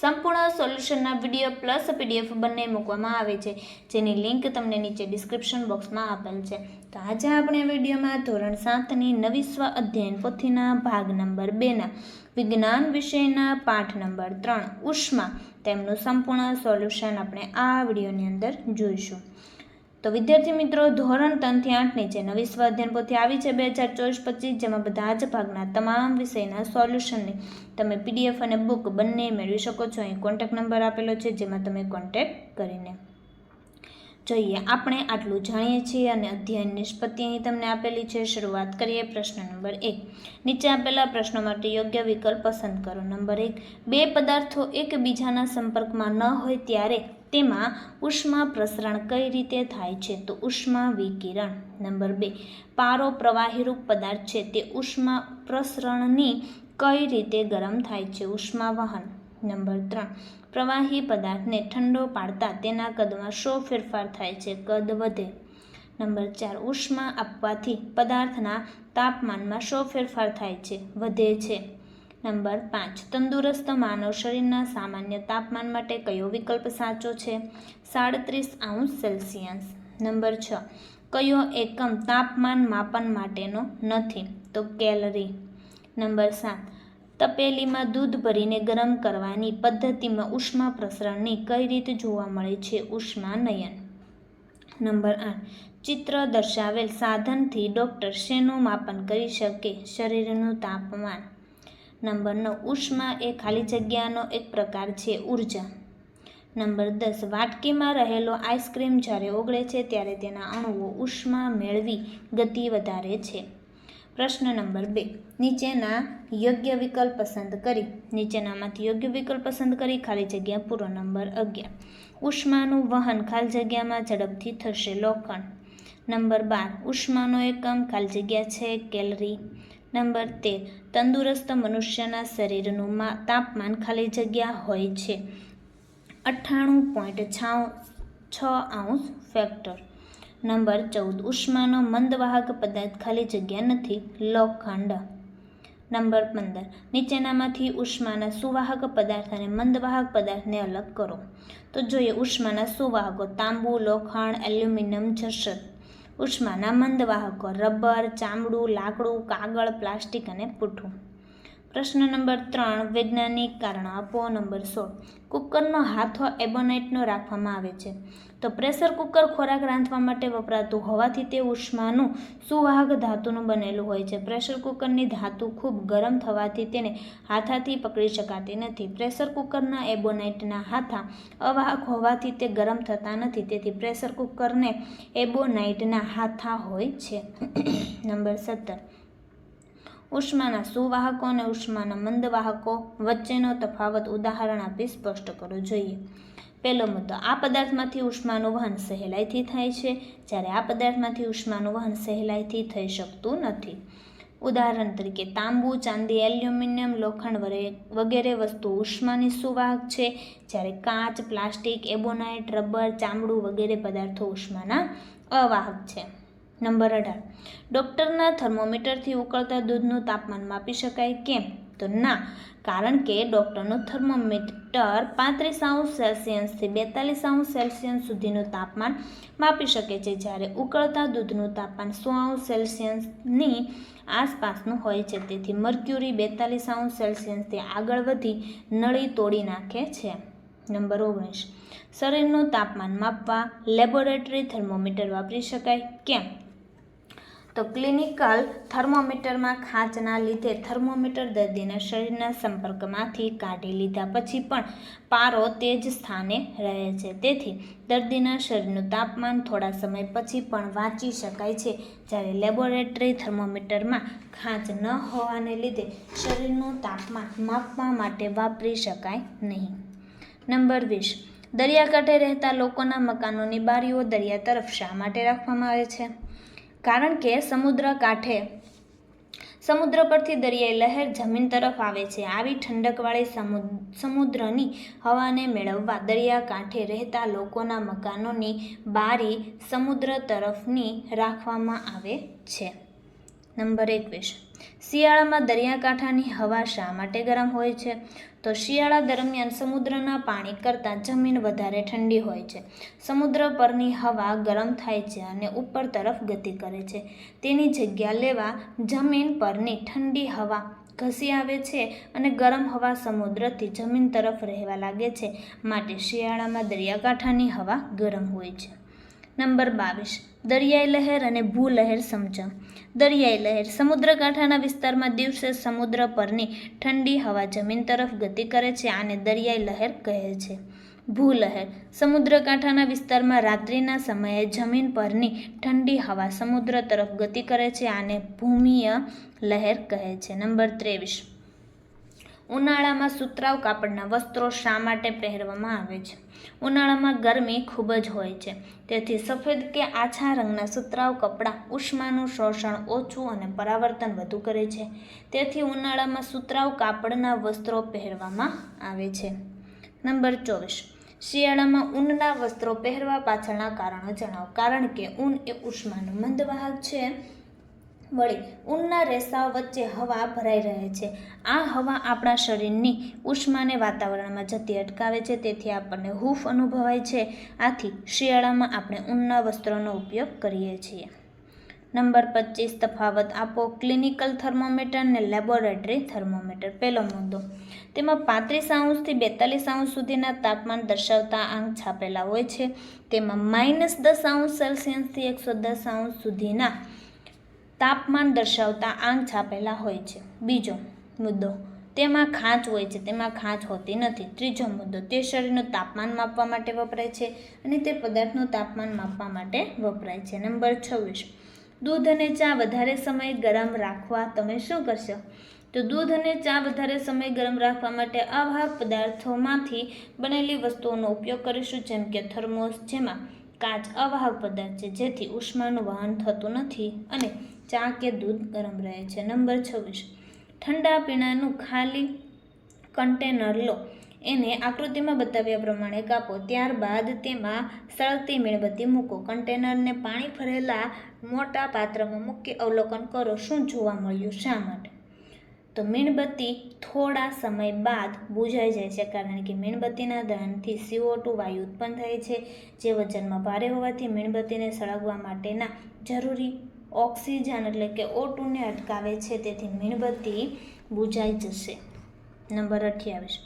સંપૂર્ણ સોલ્યુશનના video plus PDF બંને મૂકવામાં આવે છે, જેની લિંક તમને નીચે ડિસ્ક્રિપ્શન બોક્સમાં આપેલ છે. તો આજે આપણે વિડીયોમાં ધોરણ સાતની નવી સ્વ અધ્યયન પોથીના ભાગ નંબર બેના વિજ્ઞાન વિષયના પાઠ નંબર ત્રણ ઉષ્મા તેમનું સંપૂર્ણ સોલ્યુશન આપણે આ વિડીયોની અંદર જોઈશું. તો વિદ્યાર્થી મિત્રો, ધોરણ ત્રણથી આઠની જે નવી સ્વાધ્યાયન પોથી આવી છે બે હજાર ચોવીસ પચીસ, જેમાં બધા જ ભાગના તમામ વિષયના સોલ્યુશનની તમે પીડીએફ અને બુક બંને મેળવી શકો છો. અહીં કોન્ટેક્ટ નંબર આપેલો છે, જેમાં તમે કોન્ટેક્ટ કરીને જોઈએ. આપણે આટલું જાણીએ છીએ અને અધ્યયન નિષ્પત્તિ અહીં તમને આપેલી છે. શરૂઆત કરીએ પ્રશ્ન નંબર એક. નીચે આપેલા પ્રશ્નો માટે યોગ્ય વિકલ્પ પસંદ કરો. નંબર એક. બે પદાર્થો એકબીજાના સંપર્કમાં ન હોય ત્યારે તેમાં ઉષ્મા પ્રસરણ કઈ રીતે થાય છે તો ઉષ્મા વિકિરણ. નંબર બે, પારો પ્રવાહીરૂપ પદાર્થ છે તે ઉષ્મા પ્રસરણની કઈ રીતે ગરમ થાય છે? ઉષ્મા વહન. નંબર ત્રણ, પ્રવાહી પદાર્થને ઠંડો પાડતા તેના કદમાં શો ફેરફાર થાય છે? કદ વધે. નંબર ચાર, ઉષ્મા આપવાથી પદાર્થના તાપમાનમાં શો ફેરફાર થાય છે? વધે છે. નંબર પાંચ, તંદુરસ્ત માનવ શરીરના સામાન્ય તાપમાન માટે કયો વિકલ્પ સાચો છે? સાડત્રીસ આઉન્સ સેલ્સિયસ. નંબર છ, કયો એકમ તાપમાન માપન માટેનો નથી? તો કેલરી. નંબર સાત, તપેલીમાં દૂધ ભરીને ગરમ કરવાની પદ્ધતિમાં ઉષ્મા પ્રસરણની કઈ રીત જોવા મળે છે? ઉષ્મા નયન. નંબર આઠ, ચિત્ર દર્શાવેલ સાધનથી ડૉક્ટર શેનું માપન કરી શકે? શરીરનું તાપમાન. નંબર નવ ઉષ્મા એ ખાલી જગ્યાનો એક પ્રકાર છે, ઊર્જા. નંબર દસ, વાટકીમાં રહેલો આઈસ્ક્રીમ જ્યારે ઓગળે છે ત્યારે તેના અણુઓ ઉષ્મા મેળવી ગતિ વધારે છે. પ્રશ્ન નંબર બે, નીચેના યોગ્ય વિકલ્પ પસંદ કરી. નીચેનામાંથી યોગ્ય વિકલ્પ પસંદ કરી ખાલી જગ્યા પૂરો નંબર અગિયાર. ઉષ્માનું વહન ખાલી જગ્યામાં ઝડપથી થશે લોખંડ. નંબર બાર, ઉષ્માનો એકમ ખાલી જગ્યા છે, કેલરી. નંબર તેર. તંદુરસ્ત મનુષ્યના શરીરનું મા, તાપમાન ખાલી જગ્યા હોય છે. અઠ્ઠાણું પોઈન્ટ છ આઉન્સ ફેક્ટર. નંબર ચૌદ. ઉષ્માનો મંદવાહક પદાર્થ ખાલી જગ્યા નથી, લોખંડ. નંબર પંદર. નીચેનામાંથી ઉષ્માના સુવાહક પદાર્થ અને મંદવાહક પદાર્થને અલગ કરો. તો જોઈએ ઉષ્માના સુવાહકો તાંબુ, લોખંડ, એલ્યુમિનિયમ જસત ઉષ્માના મંદવાહકો રબર ચામડું લાકડું કાગળ પ્લાસ્ટિક અને પૂઠું પ્રશ્ન નંબર ત્રણ, વૈજ્ઞાનિક કારણ. આપો નંબર સોળ. કુકરનો હાથો એબોનાઇટનો રાખવામાં આવે છે. તો પ્રેશર કુકર ખોરાક રાંધવા માટે વપરાતું હોવાથી તે ઉષ્માનું સુવાહક ધાતુનું બનેલું હોય છે. પ્રેશર કુકરની ધાતુ ખૂબ ગરમ થવાથી તેને હાથાથી પકડી શકાતી નથી. પ્રેશર કુકરના એબોનાઇટના હાથા અવાહક હોવાથી તે ગરમ થતા નથી. તેથી પ્રેશર કુકરને એબોનાઇટના હાથા હોય છે. નંબર સત્તર. ઉષ્માના સુવાહકો અને ઉષ્માના મંદવાહકો વચ્ચેનો તફાવત ઉદાહરણ આપી સ્પષ્ટ કરવો જોઈએ. પહેલો મુદ્દો, આ પદાર્થમાંથી ઉષ્માનું વહન સહેલાઈથી થાય છે? જ્યારે આ પદાર્થમાંથી ઉષ્માનું વહન સહેલાઈથી થઈ શકતું નથી. ઉદાહરણ તરીકે, તાંબુ, ચાંદી, એલ્યુમિનિયમ, લોખંડ વગેરે વસ્તુ ઉષ્માની સુવાહક છે. જ્યારે કાચ, પ્લાસ્ટિક, એબોનાઇટ, રબર, ચામડું વગેરે પદાર્થો ઉષ્માના અવાહક છે. નંબર અઢાર. ડૉક્ટરના થર્મોમીટરથી ઉકળતા દૂધનું તાપમાન માપી શકાય કેમ? તો ના, કારણ કે ડૉક્ટરનું થર્મોમીટર પાંત્રીસ અંશ સેલ્સિયસથી બેતાલીસ અંશ સેલ્સિયસ સુધીનું તાપમાન માપી શકે છે. જ્યારે ઉકળતા દૂધનું તાપમાન સો અંશ સેલ્સિયસની આસપાસનું હોય છે, તેથી મર્ક્યુરી બેતાલીસ અંશ સેલ્સિયસથી આગળ વધી નળી તોડી નાખે છે. નંબર ઓગણીસ. શરીરનું તાપમાન માપવા લેબોરેટરી થર્મોમીટર વાપરી શકાય કેમ? તો ક્લિનિકલ થર્મોમીટરમાં ખાંચના લીધે થર્મોમીટર દર્દીના શરીરના સંપર્કમાંથી કાઢી લીધા પછી પણ પારો તે જ સ્થાને રહે છે. તેથી દર્દીના શરીરનું તાપમાન થોડા સમય પછી પણ વાંચી શકાય છે. જ્યારે લેબોરેટરી થર્મોમીટરમાં ખાંચ ન હોવાને લીધે શરીરનું તાપમાન માપવા માટે વાપરી શકાય નહીં. નંબર વીસ. દરિયાકાંઠે રહેતા લોકોના મકાનોની બારીઓ દરિયા તરફ શા માટે રાખવામાં આવે છે? કારણ કે સમુદ્ર કાંઠે સમુદ્ર પરથી દરિયાઈ લહેર જમીન તરફ આવે છે. આવી ઠંડકવાળી સમુદ્રની હવાને મેળવવા દરિયા કાંઠે રહેતા લોકોના મકાનોની બારી સમુદ્ર તરફની રાખવામાં આવે છે. નંબર એકવીસ શિયાળામાં દરિયાકાંઠાની હવા શા માટે ગરમ હોય છે? તો શિયાળા દરમિયાન સમુદ્રના પાણી કરતાં જમીન વધારે ઠંડી હોય છે. સમુદ્ર પરની હવા ગરમ થાય છે અને ઉપર તરફ ગતિ કરે છે. તેની જગ્યા લેવા જમીન પરની ઠંડી હવા ઘસી આવે છે અને ગરમ હવા સમુદ્રથી જમીન તરફ રહેવા લાગે છે. માટે શિયાળામાં દરિયાકાંઠાની હવા ગરમ હોય છે. નંબર બાવીસ. દરિયાઈ લહેર અને ભૂલહેર સમજો દરિયાઈ લહેર સમુદ્રકાંઠાના વિસ્તારમાં દિવસે સમુદ્ર પરની ઠંડી હવા જમીન તરફ ગતિ કરે છે આને દરિયાઈ લહેર કહે છે. ભૂલહેર સમુદ્રકાંઠાના વિસ્તારમાં રાત્રિના સમયે જમીન પરની ઠંડી હવા સમુદ્ર તરફ ગતિ કરે છે આને ભૂમિય લહેર કહે છે. નંબર ત્રેવીસ. ઉનાળામાં સુતરાઉ કાપડના વસ્ત્રો શા માટે પહેરવામાં આવે છે? ઉનાળામાં ગરમી ખૂબ જ હોય છે. તેથી સફેદ કે આછા રંગના સુતરાઉ કપડાં ઉષ્માનું શોષણ ઓછું અને પરાવર્તન વધુ કરે છે. તેથી ઉનાળામાં સુતરાઉ કાપડના વસ્ત્રો પહેરવામાં આવે છે. નંબર ચોવીસ. શિયાળામાં ઊનના વસ્ત્રો પહેરવા પાછળના કારણો જણાવો. કારણ કે ઊન એ ઉષ્માનું મંદવાહક છે. વળી ઊનના રેસાઓ વચ્ચે હવા ભરાઈ રહે છે. આ હવા આપણા શરીરની ઉષ્માને વાતાવરણમાં જતી અટકાવે છે. તેથી આપણને હૂફ અનુભવાય છે. આથી શિયાળામાં આપણે ઊનના વસ્ત્રોનો ઉપયોગ કરીએ છીએ. નંબર પચીસ, તફાવત આપો. ક્લિનિકલ થર્મોમીટર અને લેબોરેટરી થર્મોમીટર. પહેલો મુદ્દો. તેમાં પાંત્રીસ અંશથી બેતાલીસ અંશ સુધીના તાપમાન દર્શાવતા આંક છાપેલા હોય છે. તેમાં માઇનસ દસ અંશ સેલ્સિયસથી એકસો દસ અંશ સુધીના તાપમાન દર્શાવતા આંક છાપેલા હોય છે. બીજો મુદ્દો, તેમાં ખાંચ હોય છે. તેમાં ખાંચ હોતી નથી. ત્રીજો મુદ્દો, તે શરીરનું તાપમાન માપવા માટે વપરાય છે અને તે પદાર્થનું તાપમાન માપવા માટે વપરાય છે. નંબર છવ્વીસ, દૂધ અને ચા વધારે સમય ગરમ રાખવા તમે શું કરશો? તો દૂધ અને ચા વધારે સમય ગરમ રાખવા માટે અવાહક પદાર્થોમાંથી બનેલી વસ્તુઓનો ઉપયોગ કરીશું, જેમ કે થર્મોસ, જેમાં કાચ અવાહક પદાર્થ છે. જેથી ઉષ્માનું વહન થતું નથી અને ચા કે દૂધ ગરમ રહે છે? નંબર છવ્વીસ. ઠંડા પીણાનું ખાલી કન્ટેનર લો. એને આકૃતિમાં બતાવ્યા પ્રમાણે કાપો. ત્યારબાદ તેમાં સળગતી મીણબત્તી મૂકો. કન્ટેનરને પાણી ભરેલા મોટા પાત્રમાં મૂકી અવલોકન કરો. શું જોવા મળ્યું? શા માટે? તો મીણબત્તી થોડા સમય બાદ બુઝાઈ જાય છે, કારણ કે મીણબત્તીના દહનથી સીઓ ટુ વાયુ ઉત્પન્ન થાય છે. જે વજનમાં ભારે હોવાથી મીણબત્તીને સળગવા માટેના જરૂરી ઓક્સિજન એટલે કે ઓ ટુને અટકાવે છે, તેથી મીણબત્તી બુઝાઈ જશે. નંબર અઠ્યાવીસ.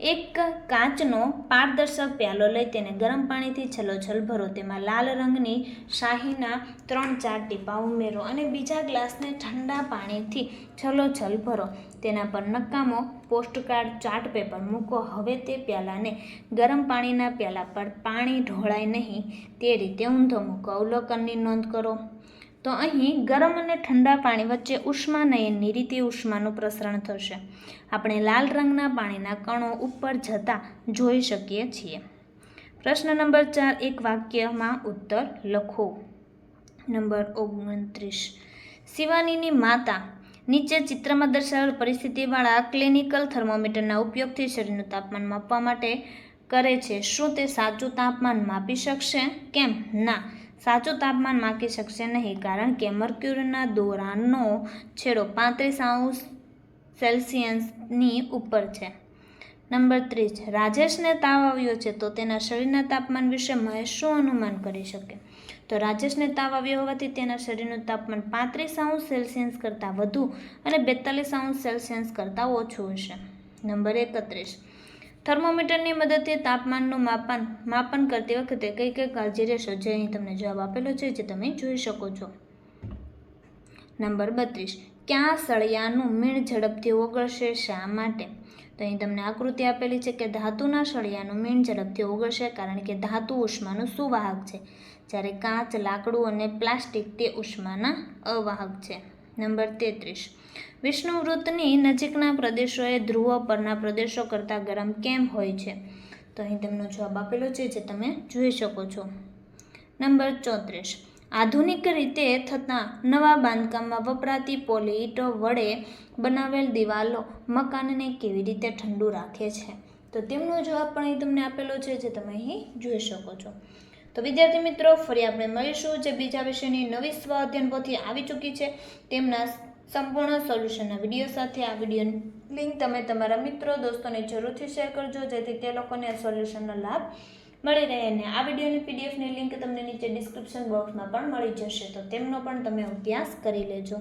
એક કાચનો પારદર્શક પ્યાલો લઈ તેને ગરમ પાણીથી છલોછલ ભરો. તેમાં લાલ રંગની શાહીના ત્રણ ચાર ટીપા ઉમેરો અને બીજા ગ્લાસને ઠંડા પાણીથી છલોછલ ભરો. તેના પર નકામો પોસ્ટકાર્ડ ચાર્ટ પેપર મૂકો. હવે તે પ્યાલાને ગરમ પાણીના પ્યાલા પર પાણી ઢોળાય નહીં. તે રીતે ઊંધો મૂકો. અવલોકનની નોંધ કરો. તો અહીં ગરમ અને ઠંડા પાણી વચ્ચે ઉષ્માનયનની રીતે ઉષ્માનું પ્રસરણ થશે. આપણે લાલ રંગના પાણીના કણો ઉપર જતા જોઈ શકીએ છીએ. પ્રશ્ન નંબર ચાર, એક વાક્યમાં ઉત્તર લખો. નંબર ઓગણત્રીસ, શિવાનીની માતા નીચે ચિત્રમાં દર્શાવેલ પરિસ્થિતિવાળા ક્લિનિકલ થર્મોમીટરના ઉપયોગથી શરીરનું તાપમાન માપવા માટે કરે છે. શું તે સાચું તાપમાન માપી શકશે? કેમ? ના. સાચું તાપમાન માપી શકશે નહીં કારણ કે મર્ક્યુરીના દોરાનો છેડો પાંત્રીસ અંશ સેલ્સિયસની ઉપર છે. નંબર ત્રીસ, રાજેશને તાવ આવ્યો છે તો તેના શરીરના તાપમાન વિશે મહેશ શું અનુમાન કરી શકે? તો રાજેશને તાવ આવ્યો હોવાથી તેના શરીરનું તાપમાન પાંત્રીસ અંશ સેલ્સિયસ કરતાં વધુ અને બેતાલીસ અંશ સેલ્સિયસ કરતાં ઓછું હશે. નંબર એકત્રીસ થર્મોમીટરની મદદથી તાપમાનનું માપન માપન કરતી વખતે કઈ કઈ કાળજી રહેશો? જે અહીં તમને જવાબ આપેલો છે, જે તમે જોઈ શકો છો. નંબર બત્રીસ. ક્યાં સળિયાનું મીણ ઝડપથી ઓગળશે? શા માટે? તો અહીં તમને આકૃતિ આપેલી છે કે ધાતુના સળિયાનું મીણ ઝડપથી ઓગળશે કારણ કે ધાતુ ઉષ્માનું સુવાહક છે, જ્યારે કાચ, લાકડું અને પ્લાસ્ટિક તે ઉષ્માના અવાહક છે. નંબર તેત્રીસ. વિષ્ણુવૃત્તની નજીકના પ્રદેશોએ ધ્રુવ પરના પ્રદેશો કરતાં ગરમ કેમ હોય છે? તો અહીં તેમનો જવાબ આપેલો છે, જે તમે જોઈ શકો છો. નંબર ચોત્રીસ. આધુનિક રીતે થતા નવા બાંધકામમાં વપરાતી પોલી ઈટો વડે બનાવેલ દિવાલો મકાનને કેવી રીતે ઠંડુ રાખે છે? તો તેમનો જવાબ પણ અહીં તમને આપેલો છે, જે તમે અહીં જોઈ શકો છો. તો વિદ્યાર્થી મિત્રો, ફરી આપણે મળીશું જે બીજા વિષયની નવી સ્વ અધ્યયન પોથી આવી ચૂકી છે તેમના સંપૂર્ણ સોલ્યુશનના વીડિયો સાથે, આ વીડિયો લિંક તમે તમારા મિત્રો, દોસ્તોને જરૂરથી શેર કરજો, જેથી તે લોકોને આ સોલ્યુશનનો લાભ મળી રહે અને આ વિડીયોની પીડીએફની લિંક તમને નીચે ડિસ્ક્રિપ્શન બોક્સમાં પણ મળી જશે, તો તેમનો પણ તમે અભ્યાસ કરી લેજો.